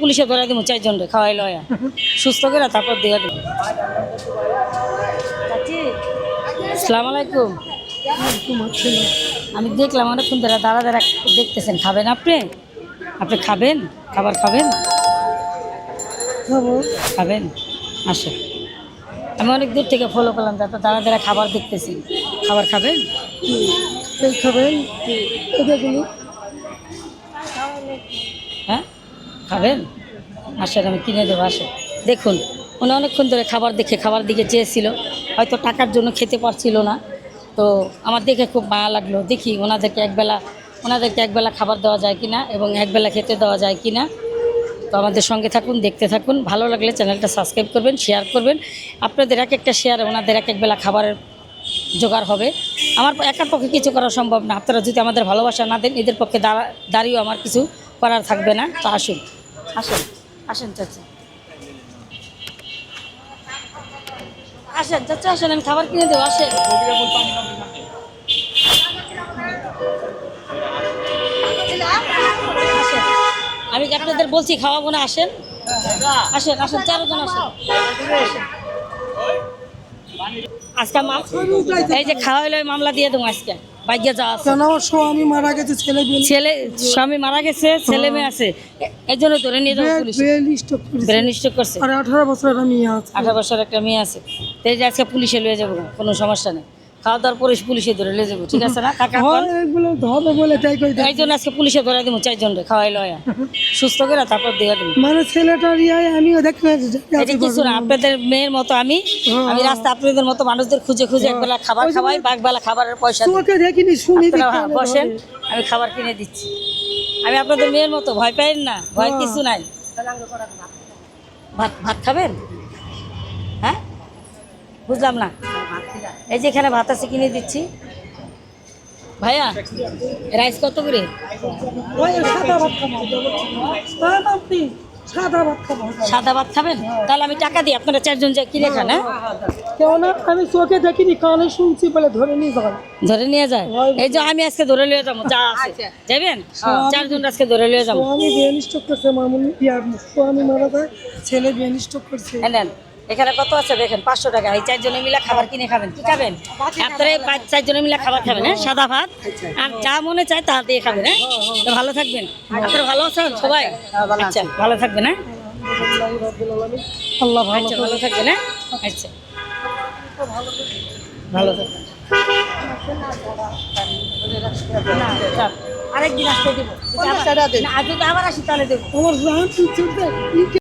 পুলিশে ধরে দিব চারজন রে খাওয়াই লয়া সুস্থ করে তারপর দিয়ে দিব সালাম আলাইকুম। আমি দেখলাম অনেকক্ষণ ধরে দাঁড়া দাঁড়া দেখতেছেন খাবেন আপনি? আপনি খাবেন? খাবার খাবেন? খাবেন? আসো আমি অনেক দূর থেকে ফলো করলাম তারপর দাঁড়া দাঁড়া খাবার দেখতেছি খাবার খাবেন? খাবেন? হ্যাঁ? খাবেন? আসেন, আমি কিনে দেবো, আসেন। দেখুন, উনি অনেকক্ষণ ধরে খাবার দেখে, খাবার দিকে চেয়েছিল। হয়তো টাকার জন্য খেতে পারছিল না। তো আমার দেখে খুব মায়া লাগল। দেখি ওনাদেরকে একবেলা ওনাদেরকে একবেলা খাবার দেওয়া যায় কি না এবং একবেলা খেতে দেওয়া যায় কি না তো আমাদের সঙ্গে থাকুন, দেখতে থাকুন। ভালো লাগলে চ্যানেলটা সাবস্ক্রাইব করবেন, শেয়ার করবেন। আপনাদের এক একটা শেয়ারে ওনাদের এক একবেলা খাবারের জোগাড় হবে। আমার একার পক্ষে কিছু করা সম্ভব না। আপনারা যদি আমাদের ভালোবাসা না দেন, এদের পক্ষে দাঁড়া দাঁড়িয়েও আমার কিছু করার থাকবে না। তো আসুন। আসেন আসেন চাচা। আসেন চাচা, আসেন আমি খাবার কিনে দেবো আসেন। আমি আপনাদের বলছি খাওয়াবো না, আসেন? আসেন আসেন, চারজন আসেন। আজকে এই যে খাওয়া হলো মামলা দিয়ে দেবো আজকে। বাইকে যা আছে। কেন? স্বামী মারা গেছে ছেলে ছেলে স্বামী মারা গেছে ছেলে মেয়ে আছে। এই জন্য ধরে নিয়ে যাব পুলিশ। ব্রেন স্ট্রোক করছে। আর আঠারো বছর একটা মেয়ে আছে। আঠারো বছর একটা মেয়ে আছে। তাই আজকে পুলিশে লয়ে যাব কোনো সমস্যা নেই। খাওয়া দাওয়ার পরে পুলিশে ধরে লয়ে যাব ঠিক আছে না? কাকা এগুলো ধবে বলে তাই কই এই আজকে পুলিশে ধরে দেবো চারজন রে খাওয়াই লয়া সুস্থ করে তারপর দিয়ে দেবো মানে ছেলেটার ইয়াই আমিও দেখতে এটা কিছু না আপনাদের মেয়ের মতো আমি। আমি রাস্তা আপনাদের মতো মানুষদের খুঁজে খুঁজে একবেলা খাবার খাওয়াই বাঘবেলা খাবারের পয়সা। দেখিনি শুনি হ্যাঁ, বসেন আমি খাবার কিনে দিচ্ছি। আমি আপনাদের মেয়ের মতো ভয় পাইন না ভয় কিছু নাই। ভাত ভাত খাবেন? হ্যাঁ? বুঝলাম না। এই যে এখানে ভাত আছে কিনে দিচ্ছি। ভাইয়া রাইস কত করে? সাদা ভাত খাবেন? তাহলে আমি টাকা দিই আপনারা চারজন যা কিনে খান হ্যাঁ? কেন আমি চোখে দেখিনি কানে শুনছি বলে ধরে নিয়ে যাবেন ধরে নিয়ে যায়? এই যে আমি আজকে ধরে নিয়ে যাব যা আছে। যাবেন চারজন আজকে ধরে নিয়ে যাব। স্বামী ব্রেন স্টক করছে মামুনি ইয়ার স্বামী মারা যায় ছেলে বিয়ে স্টক করছে। নেন এখানে কত আছে দেখেন? পাঁচশো টাকা। এই চারজনে মিলে খাবার কিনে খাবেন। কি খাবেন? আপনারা এই পাঁচ চারজনে মিলে খাবার খাবেন হ্যাঁ? সাদা ভাত। আর যা মনে চায় তা দিয়ে খাবেন হ্যাঁ? তো ভালো থাকবেন। আপনারা ভালো আছেন সবাই? আচ্ছা ভালো থাকবেন হ্যাঁ? আল্লাহ ভালো আচ্ছা ভালো থাকবেন। হ্যাঁ? আচ্ছা। ভালো থাকবেন। আরেকদিন আসতে দেবো। আবার- আসি তাহলে দেবো।